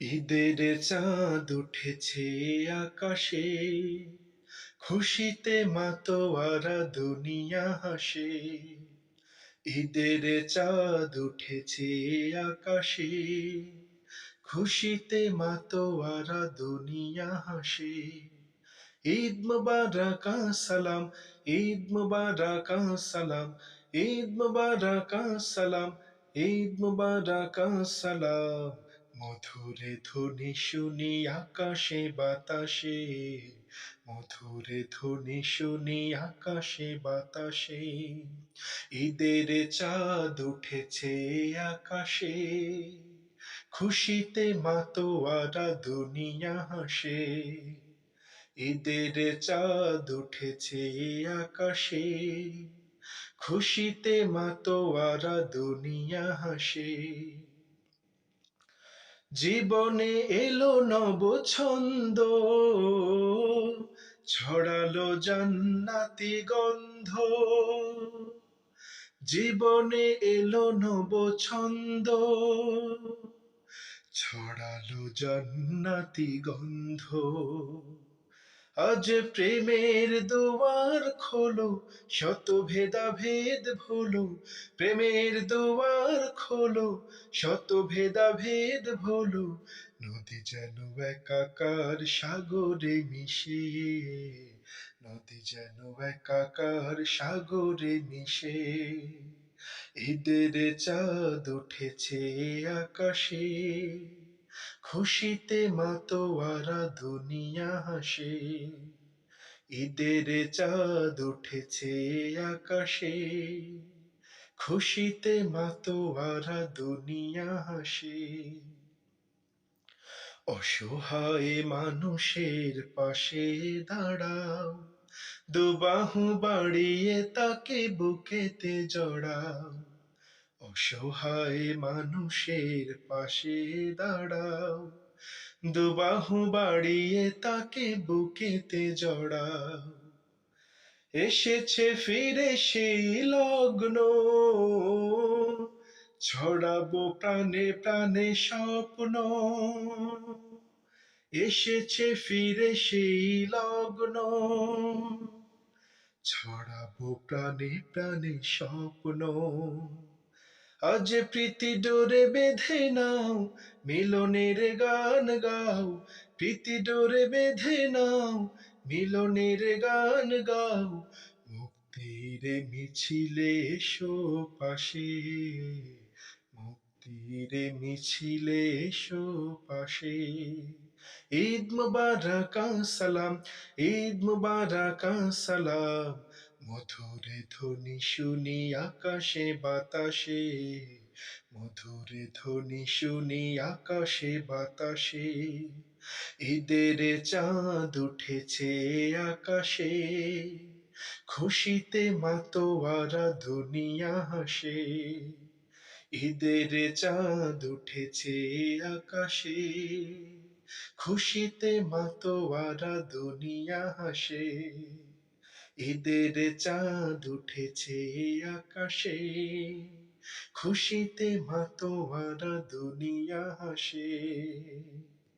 ঈদের চাঁদ উঠেছে আকাশে, খুশিতে মাতোয়ারা দুনিয়া হাসে। ঈদের চাঁদ উঠেছে আকাশে, খুশিতে মাতোয়ারা দুনিয়া হাসে। ঈদ মুবারক, সালাম। ঈদ মুবারক, সালাম। ঈদ মুবারক, সালাম। ঈদ মুবারক, সালাম। মধুরে ধ্বনি শুনি আকাশে বাতাসে, মধুরে ধ্বনি শুনি আকাশে বাতাসে। ঈদের চাঁদ উঠেছে আকাশে, খুশিতে মাতোয়ারা দুনিয়া হাসে। ঈদের চাঁদ উঠেছে আকাশে, খুশিতে মাতোয়ারা দুনিয়া হাসে। জীবনে এলো নব ছন্দ ছড়ালো জান্নাতি গন্ধ। জীবনে এলো নব ছন্দ ছড়ালো জান্নাতি গন্ধ। আজ প্রেমের দুয়ার খোলো শত ভেদা ভেদ ভুলো। প্রেমের দুয়ার খোলো শত ভেদা ভেদ ভুলো। নদী যেন একাকার সাগরে মিশে, নদী যেন একাকার সাগরে মিশে। ঈদের চাঁদ উঠেছে আকাশে খুশিতে মাতোয়ারা দুনিয়া হাসে, ঈদের চাঁদ উঠেছে আকাশে। খুশিতে মাতোয়ারা দুনিয়া হাসে, অসহায় মানুষের পাশে দাঁড়াও। দুবাহু বাড়িয়ে তাকে বুকেতে জড়াও। অসহায় মানুষের পাশে দাঁড়াও। দুবাহু বাড়িয়ে তাকে বুকেতে জড়াও। এসেছে ফিরে সেই লগ্ন। ছড়াবো প্রাণে প্রাণে স্বপ্ন। এসেছে ফিরে সেই লগ্ন। ছড়াবো প্রাণে প্রাণে স্বপ্ন। আজ প্রীতি ডোরে বেঁধে নাও, মিলনের গান গাও। প্রীতি ডোরে বেঁধে নাও, মিলনের গান গাও। মুক্তির মিছিলে এসো পাশে, মুক্তির মিছিলে এসো পাশে। ঈদ মুবারক, সালাম। ঈদ মুবারক, সালাম। মধুরে ধ্বনি শুনি আকাশে বাতাসে, মধুরে ধ্বনি শুনি আকাশে বাতাসে। ঈদের চাঁদ উঠেছে আকাশে, খুশিতে মাতোয়ারা দুনিয়া হাসে। ঈদের চাঁদ উঠেছে আকাশে, খুশিতে মাতোয়ারা দুনিয়া হাসে। ঈদের চাঁদ উঠেছে আকাশে খুশিতে মাতোয়ারা দুনিয়া হাসে।